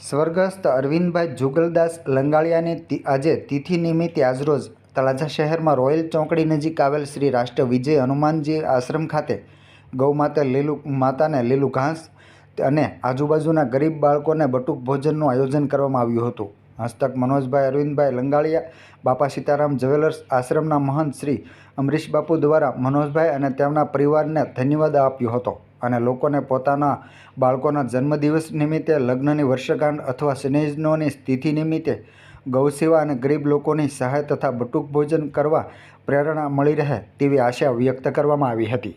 સ્વર્ગસ્થ અરવિંદભાઈ જુગલદાસ લંગાળિયાની આજે તિથિ નિમિત્તે આજરોજ તળાજા શહેરમાં રોયલ ચોકડી નજીક આવેલ શ્રી રાષ્ટ્ર વિજય હનુમાનજી આશ્રમ ખાતે ગૌમાતા લીલું, માતાને લીલું ઘાસ અને આજુબાજુના ગરીબ બાળકોને બટુક ભોજનનું આયોજન કરવામાં આવ્યું હતું. હસ્તક મનોજભાઈ અરવિંદભાઈ લંગાળિયા, બાપા સીતારામ જ્વેલર્સ આશ્રમના મહંત શ્રી અમરીશ બાપુ દ્વારા મનોજભાઈ અને તેમના પરિવારને ધન્યવાદ આપ્યો હતો. અને લોકોને પોતાના બાળકોના જન્મદિવસ નિમિત્તે, લગ્નની વર્ષગાંઠ અથવા સ્નેહજનોની તિથિ નિમિત્તે ગૌસેવા અને ગરીબ લોકોની સહાય તથા બટુક ભોજન કરવા પ્રેરણા મળી રહે તેવી આશા વ્યક્ત કરવામાં આવી હતી.